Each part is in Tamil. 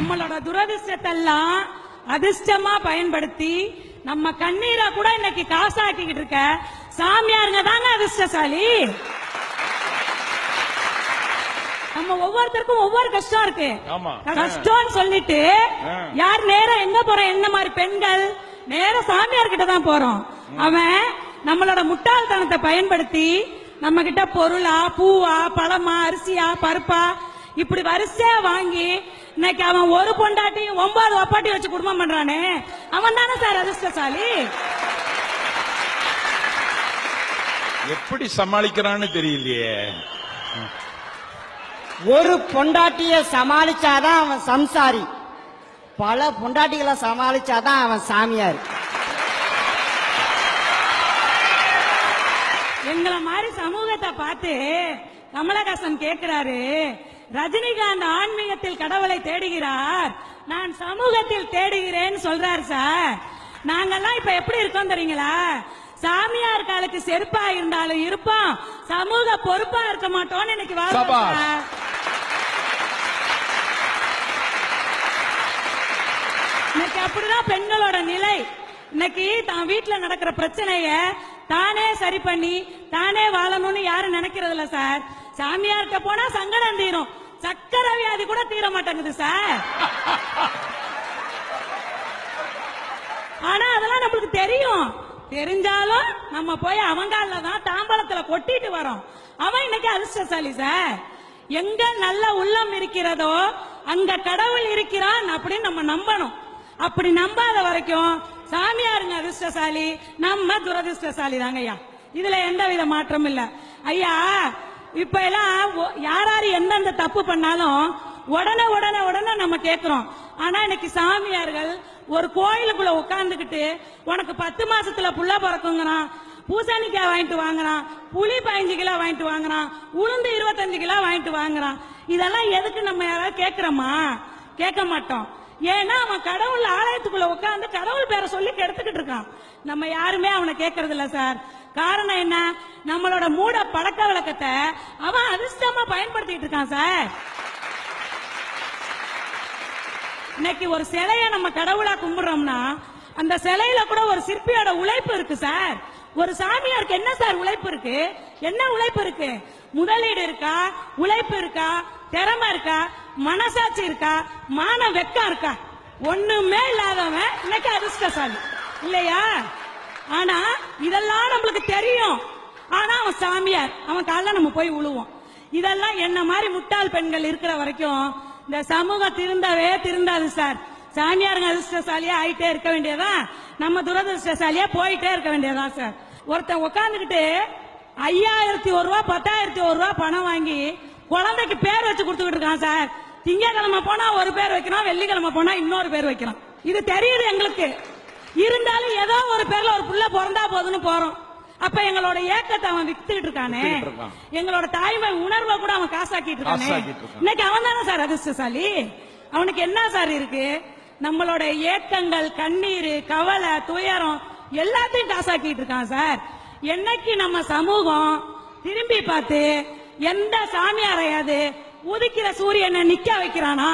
நம்மளோட துரதிர்ஷ்டத்தெல்லாம் அதிர்ஷ்டமா பயன்படுத்தி நம்ம கண்ணீரை கூட இன்னைக்கு காசாக்கிக்கிட்டு இருக்க சாமியாருங்க தாங்க அதிர்ஷ்டசாலி. நம்ம ஒவ்வொருத்தருக்கும் ஒவ்வொரு கஷ்டம் இருக்கு. கஷ்டம்னு சொல்லிட்டு. யார் நேரம் எங்க போறோம் என்ன மாதிரி பெண்கள்? நேரம் சாமியார் கிட்ட தான் போறோம். அவன் நம்மளோட முட்டாள்தனத்தை பயன்படுத்தி நம்ம கிட்ட பொருளா பூவா பழமா அரிசியா பருப்பா இப்படி வரிசையா வாங்கி இன்னைக்கு அவன் ஒரு பொண்டாட்டியும் ஒன்பது ஒப்பாட்டி வச்சு குடும்பம் பண்றானே. அவன் தானே சார் அதிர்ஷ்டசாலி? எப்படி சமாளிக்கிறான்னு தெரியலையே. ஒரு பொண்டாட்டிய சமாளிச்சாதான் அவன் சம்சாரி. பல பொண்டாட்டிகளை சமாளிச்சாதான் அவன் சாமியார். எங்களை மாதிரி சமூகத்தை பார்த்து கமலஹாசன் கேட்கிறாரு ரஜினிகாந்த் ஆன்மீகத்தில் கடவுளை தேடுகிறார். நான் சமூகத்தில் தேடுகிறேன்னு சொல்றாரு சார். நாங்கெல்லாம் இப்ப எப்படி இருக்கோம் தெரியுங்களா? சாமியார் காலுக்கு செருப்பா இருந்தாலும் இருப்போம். சமூக பொறுப்பா இருக்க மாட்டோம்னு இன்னைக்கு. சார். இன்னைக்கு அப்படிதான் பெண்களோட நிலை. இன்னைக்கு தான் வீட்டுல நடக்கிற பிரச்சனைய தானே சரி பண்ணி தானே வாழணும்னு யாரும் நினைக்கிறது இல்ல சார். சாமியார்கிட்ட போனா சங்கடம் தீரும். சக்கரை வியாதி கூட தீர மாட்டேங்குது சார் ஆனா அதெல்லாம் நம்மளுக்கு தெரியும். தெரிஞ்சாலும் நம்ம போய் அவங்கால தான் தாம்பலத்துல கொட்டிட்டு வரோம். அவன் இன்னைக்கு அதிர்ஷ்டசாலி சார் எங்க நல்ல உள்ளம் இருக்கிறதோ அங்க கடவுள் இருக்கிறான் அப்படின்னு நம்ம நம்பணும். அப்படி நம்பாத வரைக்கும் சாமியாருங்க அதிர்ஷ்டசாலி நம்ம துரதிர்ஷ்டசாலி தாங்க ஐயா இதுல எந்த வித மாற்றம் இல்ல. ஐயா இப்ப எல்லாம் யாராரு யார் யார் எந்தெந்த தப்பு பண்ணாலும் உடனே உடனே உடனே நம்ம கேட்கிறோம் ஆனா இன்னைக்கு சாமியார்கள் ஒரு கோயிலுக்குள்ள உட்கார்ந்துக்கிட்டு உனக்கு பத்து மாசத்துல புள்ள பிறக்குங்கிறான் பூசணிக்காய் வாங்கிட்டு வாங்குறான் புளி பதினஞ்சு கிலோ வாங்கிட்டு வாங்குறான் உளுந்து இருபத்தஞ்சு கிலோ வாங்கிட்டு வாங்குறான். இதெல்லாம் எதுக்கு நம்ம யாராவது கேட்கிறோமா கேட்க மாட்டோம். ஏன்னா அவன் கடவுள் ஆலயத்துக்குள்ள உட்காந்து கடவுள் பேரை சொல்லி கெடுத்துக்கிட்டு இருக்கான். நம்ம யாருமே அவனை கேட்கறது இல்ல சார். காரணம் என்ன? நம்மளோட மூட பழக்க வழக்கத்தை அவன் அதிர்ஷ்டமா பயன்படுத்திட்டு இருக்கான் சார். இன்னைக்கு ஒரு சிலைய நம்ம கடவுளா கும்பிடுறோம்னா அந்த சிலையில கூட ஒரு சிற்பியோட உழைப்பு இருக்கு சார். ஒரு சாமியாருக்கு என்ன சார் உழைப்பு இருக்கு? என்ன உழைப்பு இருக்கு? முதலீடு இருக்கா? உழைப்பு இருக்கா? திறமை இருக்கா? மனசாட்சி இருக்கா? மான வெக்கம் இருக்கா? ஒண்ணுமே இல்லாதவன் இன்னைக்கு அதிர்ஷ்டசாலி. இல்லையா? ஆனா இதெல்லாம் நம்மளுக்கு தெரியும். ஆனா அவன் சாமியார். அவன் காலைல நம்ம போய் உழுவோம். இதெல்லாம் என்ன மாதிரி முட்டாள் பெண்கள் இருக்கிற வரைக்கும் இந்த சமூகம் திருந்தவே திருந்தாது சார். சாமியாருங்க அதிர்ஷ்டசாலியா ஆயிட்டே இருக்க வேண்டியதா? நம்ம துரதிருஷ்டசாலியா போயிட்டே இருக்க வேண்டியதா சார்? ஒருத்தன் உட்காந்துக்கிட்டு ஐயாயிரத்தி ஒரு ரூபா பத்தாயிரத்தி ஒரு ரூபா பணம் வாங்கி குழந்தைக்கு பேர் வச்சு கொடுத்துக்கிட்டு இருக்கான் சார். திங்கக்கிழமை போனா ஒரு பேர் வைக்கிறான் வெள்ளிக்கிழமை போனா இன்னொரு பேர் வைக்கிறான் இது தெரியுது எங்களுக்கு. இருந்தாலும் ஏதோ ஒரு பேர்ல ஒரு புள்ள பிறந்தா போதுன்னு போறோம். அப்ப எங்களோட ஏக்கத்தை அவன் வித்துக்கிட்டு இருக்கானே. எங்களோட தாய்மை உணர்வை கூட அவன் காசாக்கிட்டு இருக்கானே. இன்னைக்கு அவன் தானே சார் அதிர்ஷ்டசாலி? அவனுக்கு என்ன சார் இருக்கு? நம்மளோட ஏக்கங்கள் கண்ணீர் கவலை துயரம் எல்லாத்தையும் காசாக்கிட்டு இருக்கான் சார். என்னைக்கு நம்ம சமூகம் திரும்பி பார்த்து எந்த சாமியாரையாவது உதிக்கிற சூரியனை நிக்க வைக்கிறானா?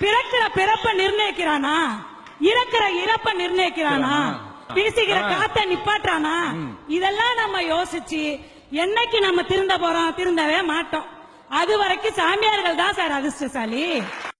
பிறக்கிற பிறப்ப நிர்ணயிக்கிறானா? இறக்கிற இறப்ப நிர்ணயிக்கிறானா? வீசுகிற காத்த நிப்பாட்டுறானா? இதெல்லாம் நம்ம யோசிச்சு என்னைக்கு நம்ம திருந்த போறோம்? திருந்தவே மாட்டோம். அது வரைக்கும் சாமியார்கள் தான் சார் அதிர்ஷ்டசாலி.